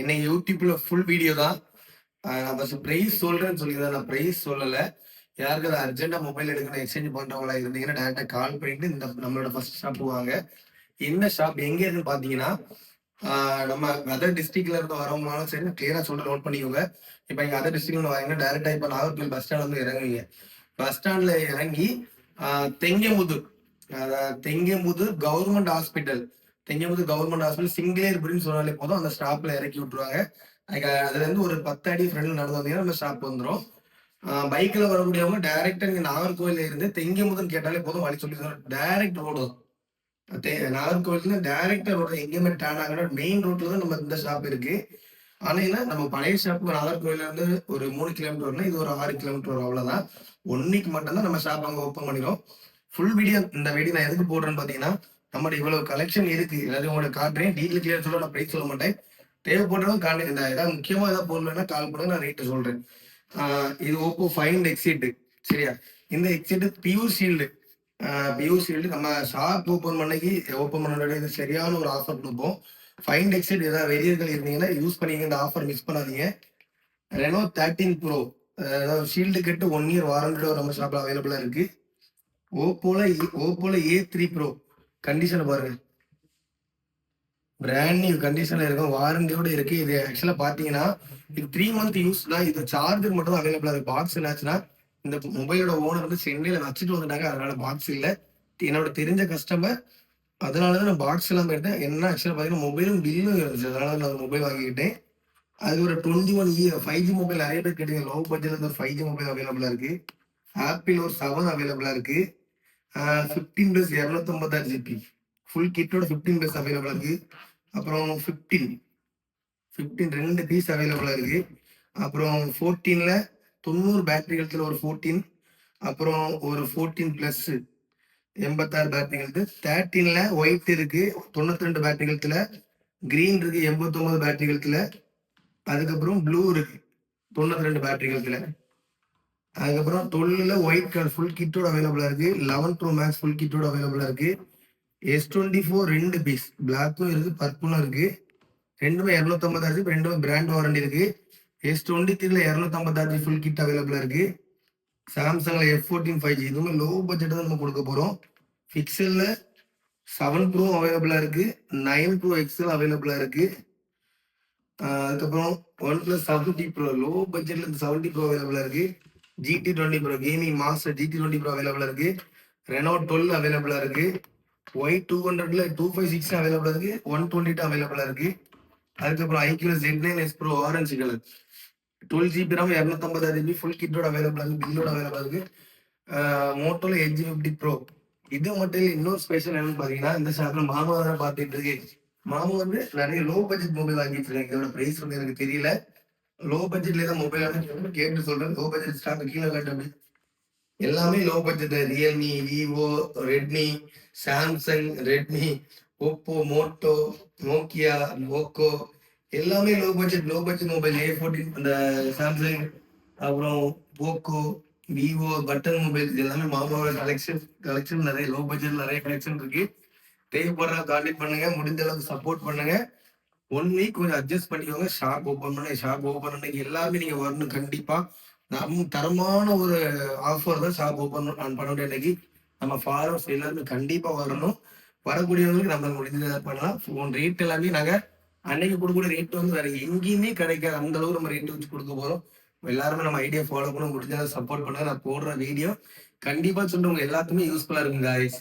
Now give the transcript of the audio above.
என்னை யூடியூப்ல full video தான். நான் ஃபர்ஸ்ட் ப்ரைஸ் சொல்றேன்னு சொல்லியிருந்தேன் நான் ப்ரைஸ் சொல்லல. யாருக்கு அதை அர்ஜென்ட்டா மொபைல் எடுக்கணும் எக்ஸ்சேஞ்ச் பண்றவங்களா இருந்தீங்கன்னா டேரக்டா கால் பண்ணிட்டு இந்த நம்மளோட ஃபர்ஸ்ட் ஷாப் வாங்க. என்ன ஷாப் எங்க இருக்குன்னு பாத்தீங்கன்னா நம்ம அதர் டிஸ்ட்ரிக்ட்ல இருந்து வரவங்களாலும் சரி கிளியரா சொல்ல நோட் பண்ணிக்கோங்க. இப்போ நீங்க அதர் டிஸ்ட்ரிக்ட்ல வரீங்கன்னா டேரக்டா இப்போ நாகர்கோவில் பஸ் ஸ்டாண்ட் வந்து இறங்குவீங்க பஸ் ஸ்டாண்ட்ல இறங்கி தெங்கமுது அதாவது தெங்கமுது கவர்மெண்ட் ஹாஸ்பிட்டல் தெங்கமுது கவர்மெண்ட் ஹாஸ்பிட்டல் சிங்கிளேர்புரின்னு சொன்னாலே போதும். அந்த ஸ்டாப்ல இறக்கி விட்டுருவாங்க. அதுல இருந்து ஒரு பத்து அடி ஃப்ரெண்ட் நடந்து வந்தீங்கன்னா நம்ம ஸ்டாப் வந்துடும் பைக்ல வரக்கூடியவங்க டைரக்டா இங்க நாகர்கோவில இருந்து தெங்கமுதுன்னு கேட்டாலே போதும். வழி சொல்லி டைரக்ட் ரோடு நாகர்கோவில்ல டைரக்டா ரோடு எங்கேயுமே டேன் மெயின் ரோட்ல தான் நம்ம இந்த ஷாப் இருக்கு. ஆனா என்ன நம்ம பழைய ஷாப் நாகர்கோவில இருந்து ஒரு மூணு கிலோமீட்டர் வரணும். இது ஒரு ஆறு கிலோமீட்டர் வரும். அவ்வளவுதான். ஒன்னைக்கு மட்டும்தான் நம்ம ஷாப் அங்க ஓப்பன் பண்ணிடும் ஃபுல் வீடியோ இந்த வீடியோ நான் எதுக்கு போடுறேன்னு பாத்தீங்கன்னா நம்மளோட இவ்வளவு கலெக்ஷன் இருக்கு. எல்லாத்தையும் உங்களோட காட்டுறேன். டீட்டெயில் கிளியர் சொல்ல நான் பிரைஸ் சொல்ல மாட்டேன். தேவைப்படுறதும் காணி இந்த ஏதாவது முக்கியமா ஏதாவது போடலன்னா கால் பண்ணுங்க நான் ரேட்டு சொல்றேன். இது ஓப்போ ஃபைன் எக்ஸிட் சரியா? இந்த exit pure shield pure shield நம்ம ஷாப் ஓப்பன் பண்ணி ஓப்பன் பண்ண சரியான ஒரு ஆஃபர் கொடுப்போம். ஃபைன் எக்ஸிட் ஏதாவது வெளியர்கள் இருந்தீங்கன்னா யூஸ் பண்ணிங்க இந்த ஆஃபர் மிஸ் பண்ணாதீங்க. ரெனோ தேர்ட்டீன் ப்ரோ அதாவது ஷீல்டு கட்டு ஒன் இயர் வாரண்டியோட நம்ம ஷாப்ல அவைலபிளா இருக்கு. ஓப்போல ஓப்போல ஏ த்ரீ ப்ரோ கண்டிஷனை பாருங்க. பிராண்ட் நியூ கண்டிஷன்ல இருக்கும். வாரண்டியோட இருக்கு. இது ஆக்சுவலா பாத்தீங்கன்னா இது த்ரீ மந்த் யூஸ் தான். இது சார்ஜர் மட்டும் தான் அவைலபிளா இருக்கு. பாக்ஸ் என்னாச்சுன்னா இந்த மொபைலோட ஓனர் வந்து சென்னையில வச்சுட்டு வந்துட்டாங்க. அதனால பாக்ஸ் இல்ல. என்னோட தெரிஞ்ச கஸ்டமர் அதனாலதான் நான் பாக்ஸ் எல்லாம் எடுத்தேன் என்ன ஆக்சுவலா பாத்தீங்கன்னா மொபைலும் பில்லும் இருந்துச்சு. அதனால நான் மொபைல் வாங்கிக்கிட்டேன். அது ஒரு twenty one year five G mobile நிறைய பேர் கேட்டீங்க. லோ பட்ஜெட்ல ஒரு ஃபைவ் ஜி மொபைல் அவைலபிளா இருக்கு. ஆப்பிள் ஒரு செவன் அவைலபிளா இருக்கு. ஃபிஃப்டீன் ப்ளஸ் இரநூத்தொம்பதாயிரம் ஜிபி ஃபுல் கிட்டோட ஃபிஃப்டீன் ப்ளஸ் அவைலபிளாக இருக்குது அப்புறம் ஃபிஃப்டீன் ஃபிஃப்டீன் ரெண்டு பீஸ் அவைலபிளாக இருக்குது அப்புறம் ஃபோர்டீனில் தொண்ணூறு பேட்டரி கழுத்தில் ஒரு ஃபோர்டீன் அப்புறம் ஒரு ஃபோர்டீன் ப்ளஸ்ஸு எண்பத்தாறு பேட்டரி கழுத்து. தேர்ட்டீனில் ஒயிட் இருக்குது தொண்ணூற்றி ரெண்டு பேட்டரி கழுத்தில் க்ரீன் இருக்குது எண்பத்தொம்பது பேட்டரி கழுத்தில். அதுக்கப்புறம் ப்ளூ இருக்குது தொண்ணூற்றி ரெண்டு பேட்டரி கழுத்தில். அதுக்கப்புறம் தொழில ஒயிட் கலர் ஃபுல் கிட்டோட அவைலபிளா இருக்கு. லெவன் ப்ரோ மேக்ஸ் ஃபுல் கிட்டோட அவைலபிளா இருக்கு. எஸ் டுவெண்ட்டி ஃபோர் ரெண்டு பீஸ் பிளாக்கும் இருக்கு பர்பிளும் இருக்கு. ரெண்டுமே இரநூத்தம்பதாயிரம் ஜிபி ரெண்டுமே பிராண்ட் வாரண்டி இருக்கு. எஸ் டுவெண்ட்டி த்ரீல இரநூத்தம்பதாயிரம் ஃபுல் கிட் அவைலபிளா இருக்கு. சாம்சங்ல எஃப் ஃபோர்டீன் ஃபைவ் ஜி இதுவுமே லோ பட்ஜெட் தான் நம்ம கொடுக்க போறோம். பிக்சல்ல செவன் ப்ரோ அவைலபிளா இருக்கு. நைன் ப்ரோ எக்ஸல் அவைலபிளா இருக்கு. அதுக்கப்புறம் one plus seventy pro low பட்ஜெட்ல இந்த செவன்டி ப்ரோ அவைலபிளா இருக்கு. GT twenty pro gaming master GT twenty pro அவைலபிளா இருக்கு. ரெனோ டுவெல் அவைலபிளா இருக்கு. ஒய் டூ ஹண்ட்ரட்ல டூ ஃபைவ் சிக்ஸ் அவைலபிளா இருக்கு. ஒன் டுவெண்ட்டி டூ அவைலபிளா இருக்கு. அதுக்கப்புறம் ஐக்யூல Z nine S pro orange colour twelve GB RAM இரநூத்தம்பதாயிரம் GB full கிட்டோட அவைலபிளா இருக்கு. பில்லோட அவைலபிளா இருக்கு. மோட்டோல எட்ஜி ஃபிஃப்டி ப்ரோ இது மட்டும் இல்லை இன்னொரு ஸ்பெஷல் என்னன்னு பாத்தீங்கன்னா இந்த ஷாப்ல மாமா தான் பார்த்துட்டு இருக்கு மாமா வந்து நிறைய லோ பட்ஜெட் மொபைல் வாங்கிட்டு இருக்காங்க. இதோட பிரைஸ் வந்து எனக்கு தெரியல. லோ பட்ஜெட்ல தான் மொபைல் கேட்டு சொல்றேன். லோ பட்ஜெட் ஸ்டாக் கீழே காட்டு எல்லாமே low budget Realme Vivo Redmi Samsung Redmi Oppo Moto Nokia ஓக்கோ எல்லாமே low budget low budget mobile A fourteen அந்த சாம்சங் அப்புறம் போக்கோ விவோ பட்டன் மொபைல் எல்லாமே மாமாவோட கலெக்ஷன் கலெக்ஷன் நிறைய லோ பட்ஜெட் நிறைய கலெக்ஷன் இருக்கு. தேவைப்படுற காண்டாக்ட் பண்ணுங்க. முடிஞ்ச அளவுக்கு சப்போர்ட் பண்ணுங்க. ஒன் வீக் கொஞ்சம் அட்ஜஸ்ட் பண்ணிக்கோங்க. ஷாப் ஓப்பன் பண்ண ஷாப் ஓப்பன் பண்ண. எல்லாமே நீங்க வரணும் கண்டிப்பா. நம்ம தரமான ஒரு ஆஃபர் தான் ஷாப் ஓப்பன் பண்ண வேண்டிய அன்னைக்கு. நம்ம ஃபாலோவர்ஸ் எல்லாருமே கண்டிப்பா வரணும். வரக்கூடியவங்களுக்கு நம்ம முடிஞ்சதை பண்ணலாம். ஃபோன் ரேட் எல்லாமே நாங்க அன்னைக்கு கொடுக்கக்கூடிய ரேட் வந்து வேற எங்கேயுமே கிடைக்காது. அந்த அளவுக்கு நம்ம ரேட் வச்சு கொடுக்க போறோம். எல்லாருமே நம்ம ஐடியா ஃபாலோ பண்ண முடிஞ்சதை சப்போர்ட் பண்ணுங்க நான் போடுற வீடியோ கண்டிப்பா சொல்றவங்க எல்லாத்துக்குமே யூஸ்ஃபுல்லா இருக்கும் காய்ஸ்